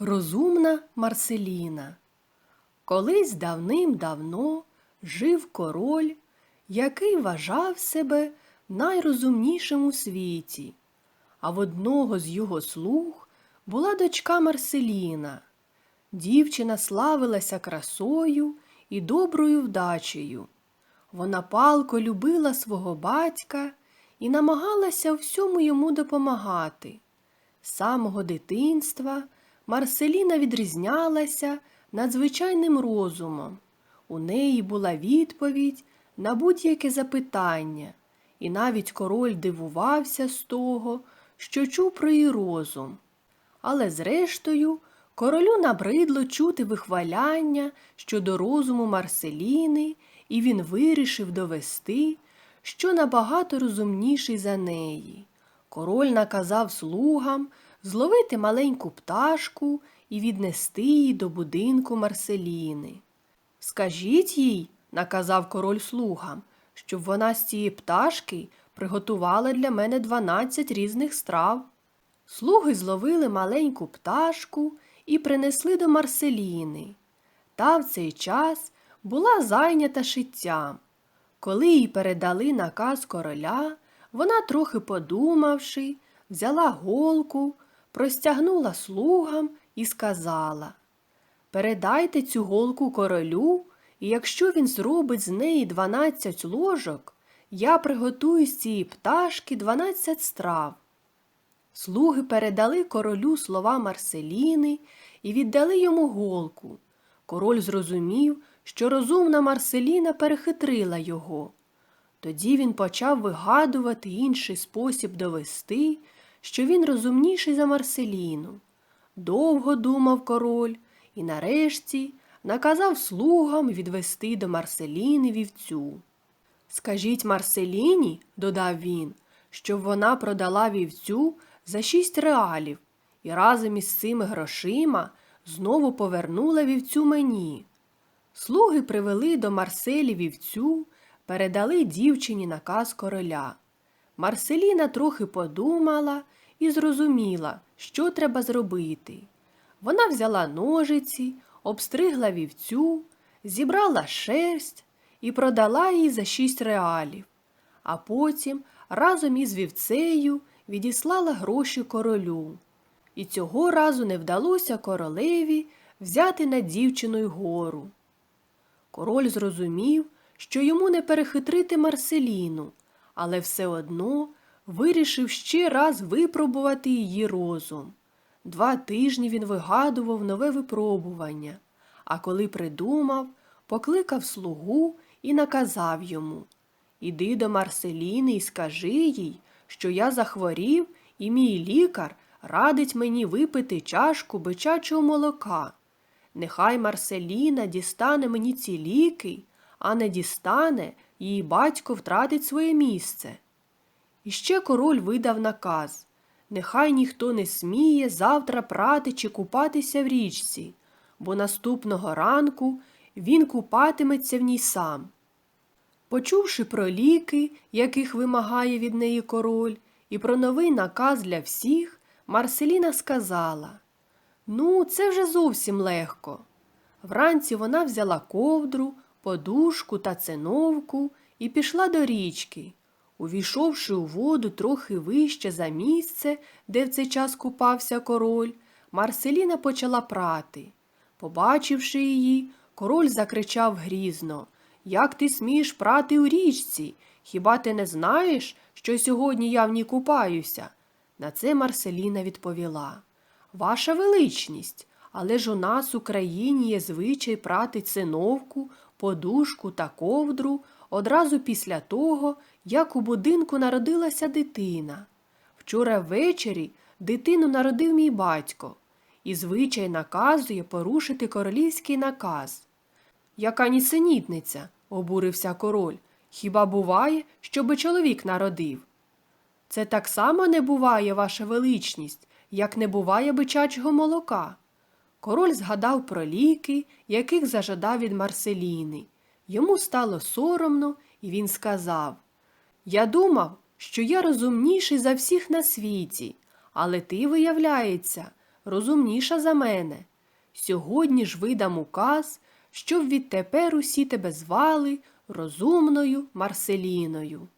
Розумна Марселіна. Колись давним-давно жив король, який вважав себе найрозумнішим у світі, а в одного з його слуг була дочка Марселіна. Дівчина славилася красою і доброю вдачею. Вона палко любила свого батька і намагалася всьому йому допомагати. З самого дитинства Марселіна відрізнялася надзвичайним розумом. У неї була відповідь на будь-яке запитання, і навіть король дивувався з того, що чув про її розум. Але зрештою королю набридло чути вихваляння щодо розуму Марселіни, і він вирішив довести, що набагато розумніший за неї. Король наказав слугам зловити маленьку пташку і віднести її до будинку Марселіни. Скажіть їй, наказав король слугам, щоб вона з цієї пташки приготувала для мене дванадцять різних страв. Слуги зловили маленьку пташку і принесли до Марселіни. Та в цей час була зайнята шиттям. Коли їй передали наказ короля, вона, трохи подумавши, взяла голку, простягнула слугам і сказала Передайте цю голку королю, і якщо він зробить з неї дванадцять ложок, я приготую з цієї пташки дванадцять страв. Слуги передали королю слова Марселіни і віддали йому голку. Король зрозумів, що розумна Марселіна перехитрила його. Тоді він почав вигадувати інший спосіб довести, що він розумніший за Марселіну. Довго думав король і нарешті наказав слугам відвести до Марселіни вівцю. Скажіть Марселіні, додав він, щоб вона продала вівцю за шість реалів і разом із цими грошима знову повернула вівцю мені. Слуги привели до Марселі вівцю, передали дівчині наказ короля. Марселіна трохи подумала і зрозуміла, що треба зробити. Вона взяла ножиці, обстригла вівцю, зібрала шерсть і продала її за шість реалів, а потім разом із вівцею відіслала гроші королю. І цього разу не вдалося королеві взяти над дівчиною гору. Король зрозумів, що йому не перехитрити Марселіну, але все одно вирішив ще раз випробувати її розум. Два тижні він вигадував нове випробування, а коли придумав, покликав слугу і наказав йому Іди до Марселіни і скажи їй, що я захворів, і мій лікар радить мені випити чашку бичачого молока. Нехай Марселіна дістане мені ці ліки, а не дістане, її батько втратить своє місце. І ще король видав наказ нехай ніхто не сміє завтра прати чи купатися в річці, бо наступного ранку він купатиметься в ній сам. Почувши про ліки, яких вимагає від неї король, і про новий наказ для всіх, Марселіна сказала Ну, це вже зовсім легко. Вранці вона взяла ковдру, подушку та циновку і пішла до річки. Увійшовши у воду трохи вище за місце, де в цей час купався король, Марселіна почала прати. Побачивши її, король закричав грізно Як ти смієш прати у річці? Хіба ти не знаєш, що сьогодні я в ній купаюся? На це Марселіна відповіла Ваша величність, але ж у нас в Україні є звичай прати циновку, подушку та ковдру одразу після того, як у будинку народилася дитина. Вчора ввечері дитину народив мій батько, і звичай наказує порушити королівський наказ. Яка нісенітниця, обурився король. Хіба буває, щоби чоловік народив? Це так само не буває, ваша величність, як не буває бичачого молока. Король згадав про ліки, яких зажадав від Марселіни. Йому стало соромно, і він сказав Я думав, що я розумніший за всіх на світі, але ти, виявляється, розумніша за мене. Сьогодні ж видам указ, щоб відтепер усі тебе звали розумною Марселіною.